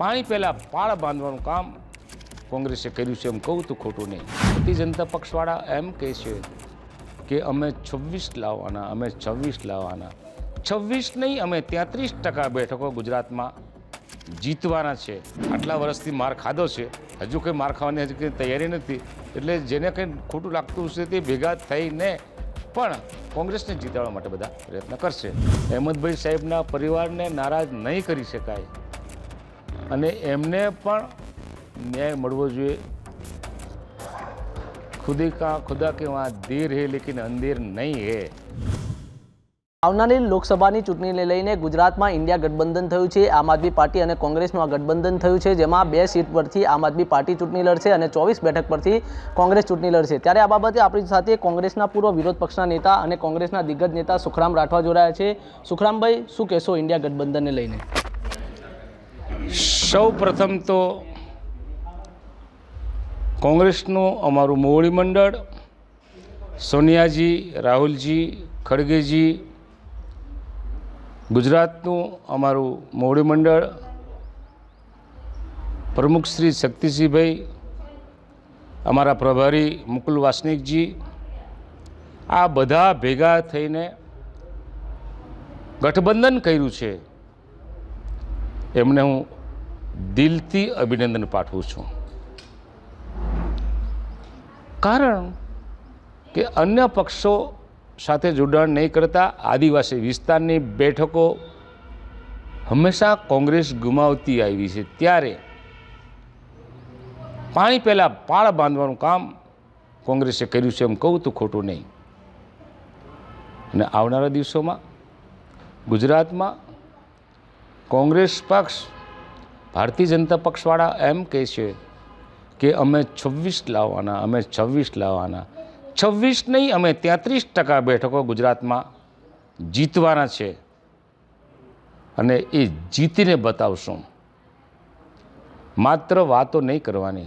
પાણી પહેલાં પાળ બાંધવાનું કામ કોંગ્રેસે કર્યું છે એમ કહું તો ખોટું નહીં. ભારતીય જનતા પક્ષવાળા એમ કહે છે કે અમે છવ્વીસ લાવવાના, અમે છવ્વીસ લાવવાના. છવ્વીસ નહીં, અમે તેત્રીસ ટકા બેઠકો ગુજરાતમાં જીતવાના છે. આટલા વર્ષથી માર ખાધો છે. હજુ કંઈ માર ખાવાની હજુ કંઈ તૈયારી નથી. એટલે જેને કંઈ ખોટું લાગતું હશે તે ભેગા થઈને પણ કોંગ્રેસને જીતાડવા માટે બધા પ્રયત્ન કરશે. અહેમદભાઈ સાહેબના પરિવારને નારાજ નહીં કરી શકાય. અને એમને પણ ન્યાય મળવો જોઈએ. ખુદી કા ખુદા કે વहाँ દેર હે લેકિન અંધેર નહીં હે. આવનારી લોકસભાની ચૂંટણીને લઈને ગુજરાતમાં ઇન્ડિયા ગઠબંધન થયું છે, આમ આદમી પાર્ટી અને કોંગ્રેસનું આ ગઠબંધન થયું છે, જેમાં બે સીટ પરથી આમ આદમી પાર્ટી ચૂંટણી લડશે અને ચોવીસ બેઠક પરથી કોંગ્રેસ ચૂંટણી લડશે. ત્યારે આ બાબતે આપણી સાથે કોંગ્રેસના પૂર્વ વિરોધ પક્ષના નેતા અને કોંગ્રેસના દિગ્ગજ નેતા સુખરામ રાઠવા જોડાયા છે. સુખરામભાઈ, શું કહેશો ઇન્ડિયા ગઠબંધનને લઈને? સૌ પ્રથમ તો કોંગ્રેસનું અમારું મોવડી મંડળ, સોનિયાજી, રાહુલજી, ખડગેજી, ગુજરાતનું અમારું મોવડી મંડળ, પ્રમુખ શ્રી શક્તિસિંહભાઈ, અમારા પ્રભારી મુકુલ વાસનિકજી, આ બધા ભેગા થઈને ગઠબંધન કર્યું છે. એમને હું દિલથી અભિનંદન પાઠવું છું. કારણ કે અન્ય પક્ષો સાથે જોડાણ નહીં કરતા આદિવાસી વિસ્તારની બેઠકો હંમેશા કોંગ્રેસ ગુમાવતી આવી છે. ત્યારે પાણી પહેલાં પાળ બાંધવાનું કામ કોંગ્રેસે કર્યું છે એમ કહું તો ખોટું નહીં. અને આવનારા દિવસોમાં ગુજરાતમાં કોંગ્રેસ પક્ષ, ભારતીય જનતા પક્ષવાળા એમ કહે છે કે અમે છવ્વીસ લાવવાના, અમે છવ્વીસ લાવવાના. છવ્વીસ નહીં, અમે તેત્રીસ ટકા બેઠકો ગુજરાતમાં જીતવાના છે. અને એ જીતીને બતાવશું. માત્ર વાતો નહીં કરવાની.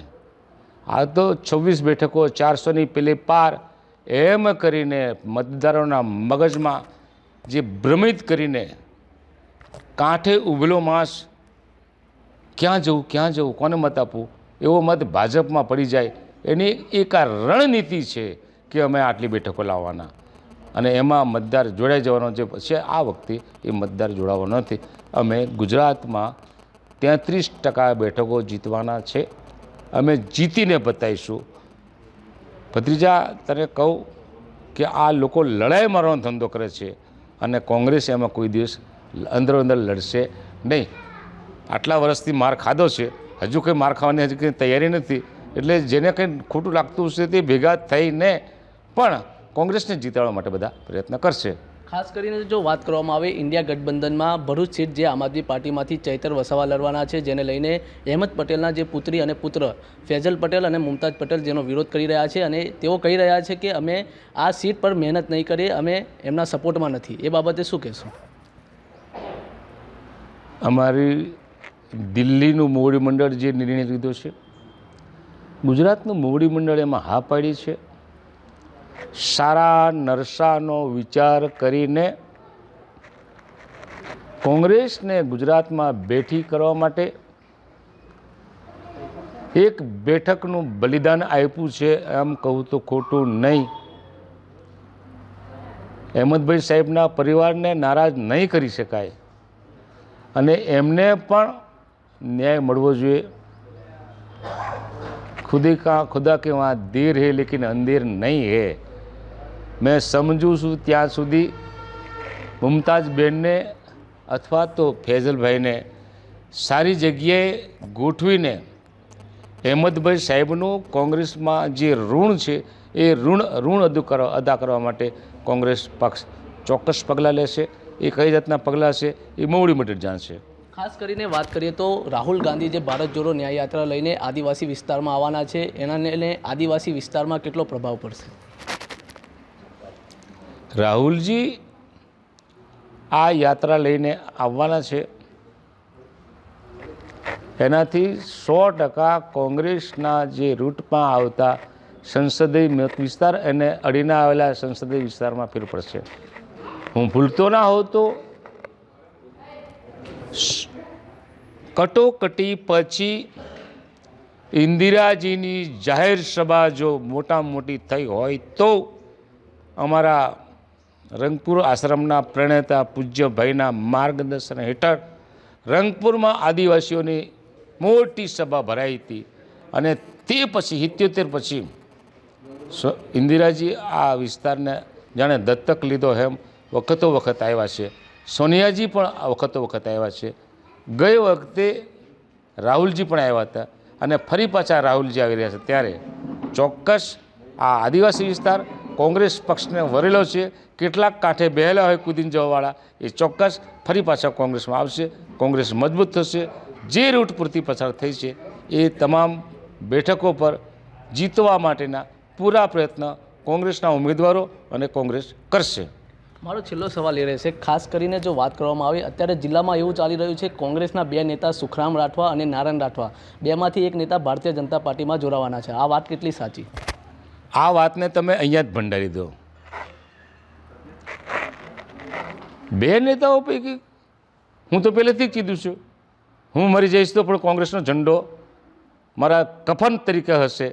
આ તો છવ્વીસ બેઠકો ચારસોની પેલી પાર એમ કરીને મતદારોના મગજમાં જે ભ્રમિત કરીને કાંઠે ઉભેલો માસ ક્યાં જવું ક્યાં જવું, કોને મત આપવું? એવો મત ભાજપમાં પડી જાય. એની એક આ રણનીતિ છે કે અમે આટલી બેઠકો લાવવાના. અને એમાં મતદાર જોડાઈ જવાનો જે છે, આ વખતે એ મતદાર જોડાવાનો નથી. અમે ગુજરાતમાં તેત્રીસ ટકા બેઠકો જીતવાના છે. અમે જીતીને બતાવીશું. ભત્રીજા, તને કહું કે આ લોકો લડાઈ મારવાનો ધંધો કરે છે. અને કોંગ્રેસ એમાં કોઈ દિવસ અંદરો અંદર લડશે નહીં. આટલા વર્ષથી માર ખાધો છે. હજુ કંઈ માર ખાવાની હજુ કંઈ તૈયારી નથી. એટલે જેને કંઈ ખોટું લાગતું હશે તે ભેગા થઈને પણ કોંગ્રેસને જીતાડવા માટે બધા પ્રયત્ન કરશે. ખાસ કરીને જો વાત કરવામાં આવે ઇન્ડિયા ગઠબંધનમાં ભરૂચ સીટ જે આમ આદમી પાર્ટીમાંથી ચૈતર વસાવા લડવાના છે, જેને લઈને અહેમદ પટેલના જે પુત્રી અને પુત્ર ફેઝલ પટેલ અને મુમતાજ પટેલ જેનો વિરોધ કરી રહ્યા છે અને તેઓ કહી રહ્યા છે કે અમે આ સીટ પર મહેનત નહીં કરીએ, અમે એમના સપોર્ટમાં નથી. એ બાબતે શું કહેશો? અમારી દિલ્હીનું મંડળ જે નિર્ણય લીધો છે, ગુજરાતનું મંડળ એમાં હા પાડી છે. સારા નરસાનો વિચાર કરીને કોંગ્રેસને ગુજરાતમાં બેઠી કરવા માટે એક બેઠકનું બલિદાન આપ્યું છે એમ કહું તો ખોટું નહીં. અહેમદભાઈ સાહેબના પરિવારને નારાજ નહીં કરી શકાય. અને એમને પણ ન્યાય મળવો જોઈએ. ખુદી કા, ખુદા કે વहाँ ધીર હે લેકિન અંધેર નહીં હે. મેં સમજું છું ત્યાં સુધી મુમતાજ બેનને અથવા તો ફેઝલભાઈને સારી જગ્યાએ ગોઠવીને અહેમદભાઈ સાહેબનું કોંગ્રેસમાં જે ઋણ છે એ ઋણ ઋણ અદુ કરવા અદા કરવા માટે કોંગ્રેસ પક્ષ ચોક્કસ પગલાં લેશે. એ કઈ જાતના પગલાં છે એ મોવડી મટીર જાણશે ખાસ કરીને વાત કરીએ તો રાહુલ ગાંધી જે ભારત જોડો ન્યાય યાત્રા લઈને આદિવાસી વિસ્તારમાં આવવાના છે એના લઈને આદિવાસી વિસ્તારમાં કેટલો પ્રભાવ પડશે? રાહુલજી આ યાત્રા લઈને આવવાના છે. એનાથી સો ટકા કોંગ્રેસના જે રૂટમાં આવતા સંસદીય મત વિસ્તાર અને અડીના આવેલા સંસદીય વિસ્તારમાં ફેર પડશે. હું ભૂલતો ના હોતો. કટોકટી પછી ઇન્દિરાજીની જાહેર સભા જો મોટામાં મોટી થઈ હોય તો અમારા રંગપુર આશ્રમના પ્રણેતા પૂજ્યભાઈના માર્ગદર્શન હેઠળ રંગપુરમાં આદિવાસીઓની મોટી સભા ભરાઈ હતી અને તે પછી સિત્યોતેર પછી ઇન્દિરાજી આ વિસ્તારને જાણે દત્તક લીધો એમ વખતો વખત આવ્યા છે. સોનિયાજી પણ આ વખતો વખત આવ્યા છે. ગઈ વખતે રાહુલજી પણ આવ્યા હતા અને ફરી પાછા રાહુલજી આવી રહ્યા છે. ત્યારે ચોક્કસ આ આદિવાસી વિસ્તાર કોંગ્રેસ પક્ષને વરેલો છે. કેટલાક કાંઠે બેહેલા હોય કુદીન જવાવાળા એ ચોક્કસ ફરી પાછા કોંગ્રેસમાં આવશે. કોંગ્રેસ મજબૂત થશે. જે રૂટ પૂરતી પસાર થઈ છે એ તમામ બેઠકો પર જીતવા માટેના પૂરા પ્રયત્ન કોંગ્રેસના ઉમેદવારો અને કોંગ્રેસ કરશે. મારો છેલ્લો સવાલ એ રહેશે, ખાસ કરીને જો વાત કરવામાં આવે, અત્યારે જિલ્લામાં એવું ચાલી રહ્યું છે, કોંગ્રેસના બે નેતા સુખરામ રાઠવા અને નારાયણ રાઠવા, બેમાંથી એક નેતા ભારતીય જનતા પાર્ટીમાં જોડાવાના છે. આ વાત કેટલી સાચી? આ વાતને તમે અહીંયા જ ભંડારી દો. બે નેતાઓ પૈકી હું તો પહેલેથી જ કીધું છું. હું મરી જઈશ તો પણ કોંગ્રેસનો ઝંડો મારા કફન તરીકે હશે.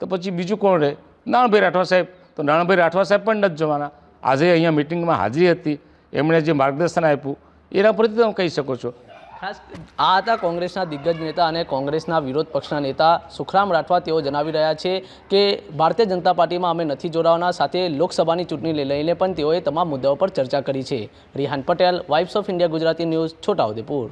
તો પછી બીજું કોણ રહે? નારણભાઈ રાઠવા સાહેબ. તો નારણભાઈ રાઠવા સાહેબ પણ નથી જવાના. આજે અહીંયા મિટિંગમાં હાજરી હતી, એમણે જે માર્ગદર્શન આપ્યું, એના પરથી તમે કહી શકો છો. ખાસ આ હતા કોંગ્રેસના દિગ્ગજ નેતા અને કોંગ્રેસના વિરોધ પક્ષના નેતા સુખરામ રાઠવા. તેઓ જણાવી રહ્યા છે કે ભારતીય જનતા પાર્ટીમાં અમે નથી જોડાવાના, સાથે લોકસભાની ચૂંટણીને લઈને પણ તેઓએ તમામ મુદ્દાઓ પર ચર્ચા કરી છે. Rihan Patel wives of India Gujarati news, Chhota Udepur.